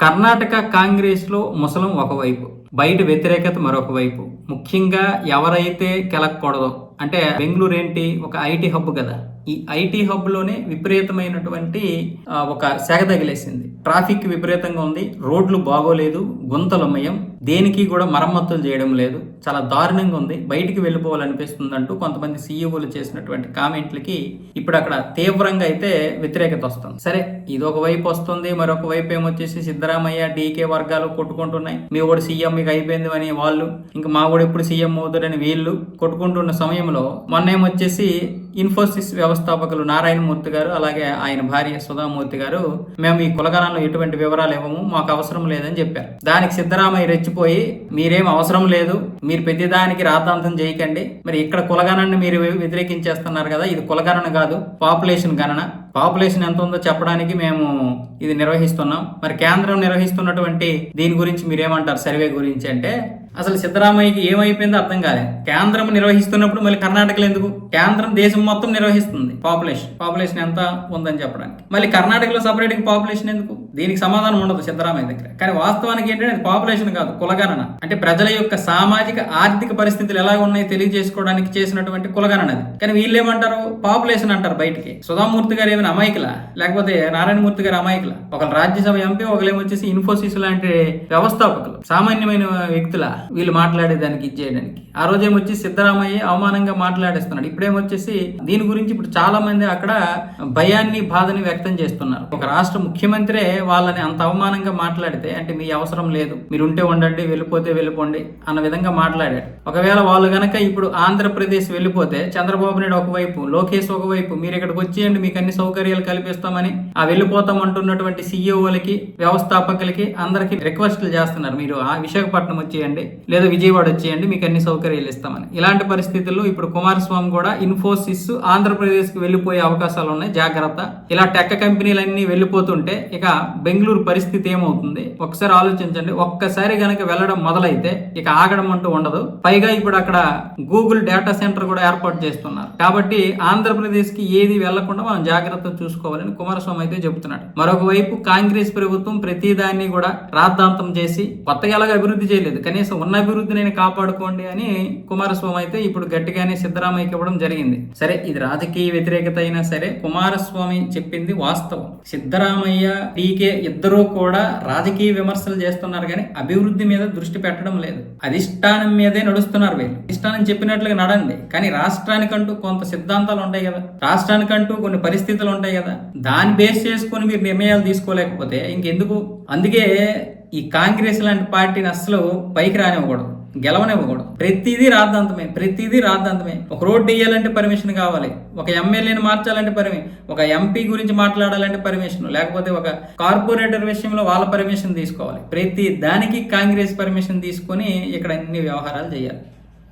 కర్ణాటక కాంగ్రెస్లో ముసలం ఒకవైపు బయట వ్యతిరేకత మరొక వైపు. ముఖ్యంగా ఎవరైతే కెలకూడదో అంటే బెంగళూరు ఏంటి ఒక ఐటీ హబ్ కదా. ఈ ఐటీ హబ్లోనే విపరీతమైనటువంటి ఒక సెగ తగిలేసింది. ట్రాఫిక్ విపరీతంగా ఉంది రోడ్లు బాగోలేదు గుంతలమయం దేనికి కూడా మరమ్మతులు చేయడం లేదు. చాలా దారుణంగా ఉంది. బయటికి వెళ్ళిపోవాలనిపిస్తుంది అంటూ కొంతమంది సీఈఓలు చేసినటువంటి కామెంట్లకి ఇప్పుడు అక్కడ తీవ్రంగా అయితే వ్యతిరేకత వస్తుంది. సరే ఇది ఒక వైపు వస్తుంది మరొక వైపు ఏమొచ్చేసి సిద్ధరామయ్య డీకే వర్గాలు కొట్టుకుంటున్నాయి. మీ కూడా సీఎం మీకు అయిపోయింది అని వాళ్ళు ఇంకా మా కూడా ఎప్పుడు సీఎం అవుతాడని వీళ్ళు కొట్టుకుంటున్న సమయంలో మొన్న ఏమొచ్చేసి ఇన్ఫోసిస్ వ్యవస్థాపకులు నారాయణమూర్తి గారు అలాగే ఆయన భార్య సుధామూర్తి గారు మేము ఈ కులగణంలో ఎటువంటి వివరాలు ఇవ్వము మాకు అవసరం లేదని చెప్పారు. దానికి సిద్ధరామయ్య రెచ్చి రెచ్చిపోయి మీరేం అవసరం లేదు మీరు పెద్దదానికి రాద్ధాంతం చేయకండి మరి ఇక్కడ కులగణాన్ని మీరు వ్యతిరేకించేస్తున్నారు కదా ఇది కులగణన కాదు పాపులేషన్ గణన. పాపులేషన్ ఎంత ఉందో చెప్పడానికి మేము ఇది నిర్వహిస్తున్నాం. మరి కేంద్రం నిర్వహిస్తున్నటువంటి దీని గురించి మీరేమంటారు? సర్వే గురించి అంటే అసలు సిద్ధరామయ్యకి ఏమైపోయిందో అర్థం కాలే. కేంద్రం నిర్వహిస్తున్నప్పుడు మళ్ళీ కర్ణాటకలో ఎందుకు? కేంద్రం దేశం మొత్తం నిర్వహిస్తుంది పాపులేషన్. పాపులేషన్ ఎంత ఉందని చెప్పడానికి. మళ్ళీ కర్ణాటకలో సపరేట్ పాపులేషన్ ఎందుకు? దీనికి సమాధానం ఉండదు సిద్ధరామయ్య దగ్గర. కానీ వాస్తవానికి ఏంటంటే అది పాపులేషన్ కాదు కులగణన. అంటే ప్రజల యొక్క సామాజిక ఆర్థిక పరిస్థితులు ఎలా ఉన్నాయో తెలియజేసుకోవడానికి చేసినటువంటి కులగణన అది. కానీ వీళ్ళు ఏమంటారు పాపులేషన్ అంటారు బయటికి. సుధామూర్తి గారు ఏమైనా అమాయకుల? లేకపోతే నారాయణమూర్తి గారు అమాయకుల? ఒకరు రాజ్యసభ ఎంపీ ఒకరేమొచ్చేసి వచ్చేసి ఇన్ఫోసిస్ లాంటి వ్యవస్థాపకులు. సామాన్యమైన వ్యక్తుల వీళ్ళు మాట్లాడేదానికి ఇచ్చేయడానికి ఆ రోజు సిద్ధరామయ్య అవమానంగా మాట్లాడేస్తున్నాడు. ఇప్పుడేమొచ్చేసి దీని గురించి ఇప్పుడు చాలా మంది అక్కడ భయాన్ని బాధని వ్యక్తం చేస్తున్నారు. ఒక రాష్ట్ర ముఖ్యమంత్రి వాళ్ళని అంత అవమానంగా మాట్లాడితే అంటే మీ అవసరం లేదు. మీరు ఉంటే ఉండండి వెళ్ళిపోతే వెళ్ళిపోండి అన్న విధంగా మాట్లాడాడు ఒకవేళ వాళ్ళు గనక ఇప్పుడు ఆంధ్రప్రదేశ్ వెళ్ళిపోతే చంద్రబాబు నాయుడు ఒకవైపు లోకేష్ ఒకవైపు మీరు ఇక్కడికి వచ్చేయండి మీకు అన్ని సౌకర్యాలు కల్పిస్తామని ఆ వెళ్ళిపోతాం అంటున్నటువంటి సీఈఓలకి వ్యవస్థాపకులకి అందరికి రిక్వెస్ట్లు చేస్తున్నారు. మీరు ఆ విశాఖపట్నం వచ్చేయండి లేదా విజయవాడ వచ్చేయండి మీకు అన్ని సౌకర్యాలు ఇస్తామని. ఇలాంటి పరిస్థితుల్లో ఇప్పుడు కుమారస్వామి కూడా ఇన్ఫోసిస్ ఆంధ్రప్రదేశ్కి వెళ్ళిపోయే అవకాశాలు ఉన్నాయి. జాగ్రత్త. ఇలా టెక్ కంపెనీలన్నీ వెళ్ళిపోతుంటే ఇక బెంగళూరు పరిస్థితి ఏమవుతుంది? ఒకసారి ఆలోచించండి. ఒక్కసారి గనక వెళ్ళడం మొదలైతే ఇక ఆగడం అంటూ ఉండదు. పైగా ఇప్పుడు అక్కడ గూగుల్ డేటా సెంటర్ కూడా ఏర్పాటు చేస్తున్నారు. కాబట్టి ఆంధ్రప్రదేశ్కి ఏది వెళ్ళకుండా మనం జాగ్రత్త చూసుకోవాలని కుమారస్వామి అయితే చెబుతున్నాడు. మరొక వైపు కాంగ్రెస్ ప్రభుత్వం ప్రతి దాన్ని కూడా రాద్ధాంతం చేసి కొత్తగా ఎలాగ అభివృద్ధి చేయలేదు. కనీసం ఉన్న అభివృద్ధిని కాపాడుకోండి అని కుమారస్వామి అయితే ఇప్పుడు గట్టిగానే సిద్ధరామయ్యకి ఇవ్వడం జరిగింది. సరే ఇది రాజకీయ వ్యతిరేకత అయినా సరే కుమారస్వామి చెప్పింది వాస్తవం. సిద్ధరామయ్య టీకే ఇద్దరూ కూడా రాజకీయ విమర్శలు చేస్తున్నారు కానీ అభివృద్ధి మీద దృష్టి పెట్టడం లేదు. అధిష్టానం మీదే నడుస్తున్నారు వీళ్ళు. అధిష్టానం చెప్పినట్లుగా నడండి. కానీ రాష్ట్రానికంటూ కొంత సిద్ధాంతాలు ఉంటాయి కదా. రాష్ట్రానికంటూ కొన్ని పరిస్థితులు ఉంటాయి కదా. దాన్ని బేస్ చేసుకొని మీరు నిర్ణయాలు తీసుకోలేకపోతే ఇంకెందుకు? అందుకే ఈ కాంగ్రెస్ లాంటి పార్టీని అస్సలు పైకి రానివ్వకూడదు. గెలవనివ్వకూడదు. ప్రతిదీ రాద్ధాంతమే ప్రతిదీ రాద్ధాంతమే ఒక రోడ్డు వేయాలంటే పర్మిషన్ కావాలి. ఒక ఎమ్మెల్యేని మార్చాలంటే పరిమి ఒక ఎంపీ గురించి మాట్లాడాలంటే పర్మిషన్ లేకపోతే ఒక కార్పొరేటర్ విషయంలో వాళ్ళ పర్మిషన్ తీసుకోవాలి. ప్రతి దానికి కాంగ్రెస్ పర్మిషన్ తీసుకొని ఇక్కడ అన్ని వ్యవహారాలు చేయాలి.